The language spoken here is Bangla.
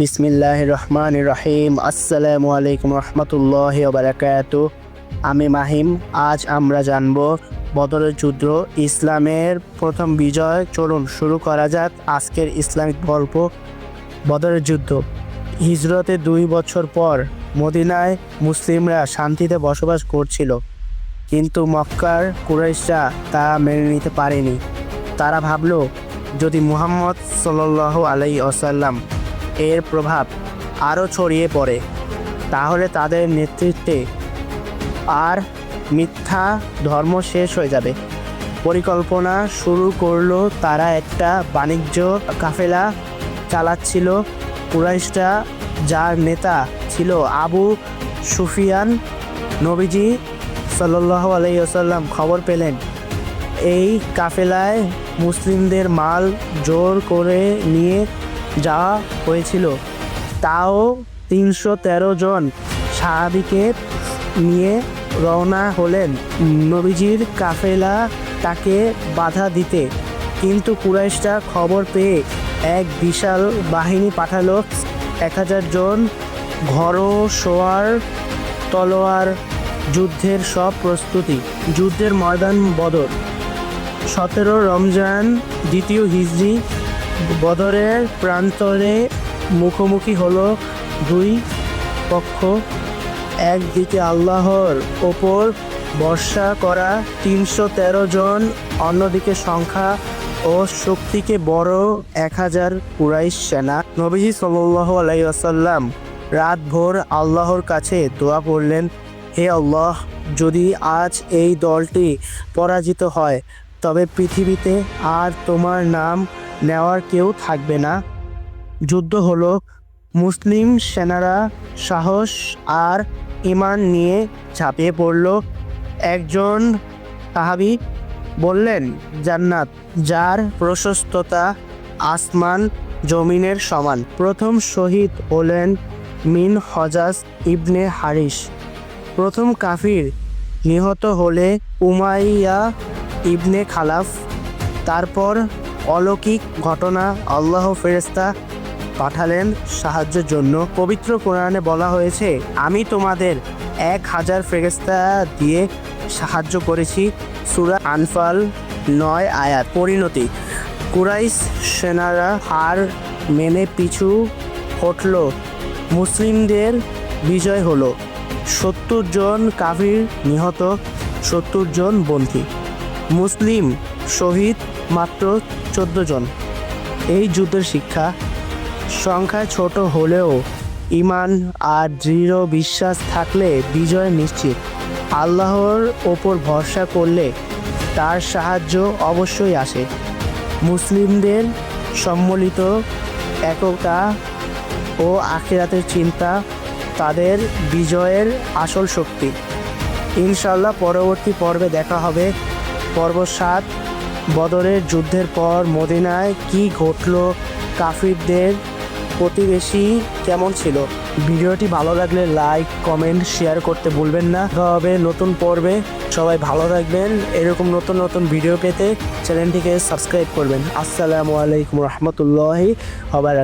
বিসমিল্লাহ রহমান রহিম। আসসালামু আলাইকুম রহমতুল্লাহ বারাকাত আমি মাহিম, আজ আমরা জানব বদরের যুদ্ধ, ইসলামের প্রথম বিজয়। চলুন, শুরু করা যাক আজকের ইসলামিক গল্প বদরের যুদ্ধ। হিজরতে দুই বছর পর মদিনায় মুসলিমরা শান্তিতে বসবাস করছিল। কিন্তু মক্কার কুরাইশরা তা মেনে নিতে পারেনি। তারা ভাবল, যদি মুহাম্মদ সাল্লাহ আলাই আসাল্লাম এর প্রভাব আরও ছড়িয়ে পড়ে, তাহলে তাদের নেতৃত্বে আর মিথ্যা ধর্ম শেষ হয়ে যাবে। পরিকল্পনা শুরু করল তারা একটা বাণিজ্য কাফেলা চালাচ্ছিল। কুরাইশরা যার নেতা ছিল আবু সুফিয়ান নবীজি সাল্লাহ আলাইসাল্লাম খবর পেলেন, এই কাফেলায় মুসলিমদের মাল জোর করে নিয়ে যাওয়া হয়েছিল, তাও তিনশো তেরো জন সাহাবিকে নিয়ে রওনা হলেন। নবীজির কাফেলা তাকে বাধা দিতে। কিন্তু কুরাইশরা খবর পেয়ে এক বিশাল বাহিনী পাঠালো। এক হাজার জন ঘরোয়ার তলোয়ার যুদ্ধের সব প্রস্তুতি। যুদ্ধের ময়দান বদল সতেরো রমজান, দ্বিতীয় হিজড়ি বদরের প্রান্তরে মুখোমুখি হলো দুই পক্ষ। একদিকে আল্লাহর ওপর বর্ষা করা তিনশো তেরো জন, অন্যদিকে সংখ্যা ও শক্তিকে বড় এক হাজার কুরাইশ সেনা। নবীজি সাল্লাহ আলাইসাল্লাম রাত ভোর আল্লাহর কাছে দোয়া করলেন, হে আল্লাহ, যদি আজ এই দলটি পরাজিত হয়, তবে পৃথিবীতে আর তোমার নাম নেওয়ার কেউ থাকবে না। যুদ্ধ হলো। মুসলিম সেনারা সাহস আর ইমান নিয়ে ঝাঁপিয়ে পড়ল। একজন সাহাবি বললেন, জান্নাত, যার প্রশস্ততা আসমান জমিনের সমান। প্রথম শহীদ হলেন মিন হজাজ ইবনে হারিস প্রথম কাফির নিহত হলে উমাইয়া ইবনে খালাফ। তারপর অলৌকিক ঘটনা আল্লাহ ফেরেস্তা পাঠালেন সাহায্যের জন্য। পবিত্র কোরআনে বলা হয়েছে, আমি তোমাদের এক হাজার ফেরেস্তা দিয়ে সাহায্য করেছি। সুরা আনফাল নয় আয়াত, পরিণতি। কুরাইশ সেনারা হার মেনে পিছু হটল। মুসলিমদের বিজয় হলো। সত্তর জন কাফির নিহত, সত্তর জন বন্দী। মুসলিম শহীদ মাত্র চোদ্দ জন। এই যুদ্ধের শিক্ষা সংখ্যায় ছোট হলেও ইমান আর দৃঢ় বিশ্বাস থাকলে বিজয় নিশ্চিত। আল্লাহর ওপর ভরসা করলে তার সাহায্য অবশ্যই আসে। মুসলিমদের সম্মিলিত একতা ও আখিরাতের চিন্তা তাদের বিজয়ের আসল শক্তি। ইনশাল্লাহ পরবর্তী পর্বে দেখা হবে। পর্ব সাত বদরের যুদ্ধের পর মদিনায় কি ঘটল, কাফিরদের প্রতিবেশী কেমন ছিল? ভিডিওটি ভালো লাগলে লাইক, কমেন্ট, শেয়ার করতে ভুলবেন না। হবে নতুন পর্বে। সবাই ভালো থাকবেন। এরকম নতুন নতুন ভিডিও পেতে চ্যানেলটিকে সাবস্ক্রাইব করবেন। আসসালামু আলাইকুম রহমতুল্লাহি আবার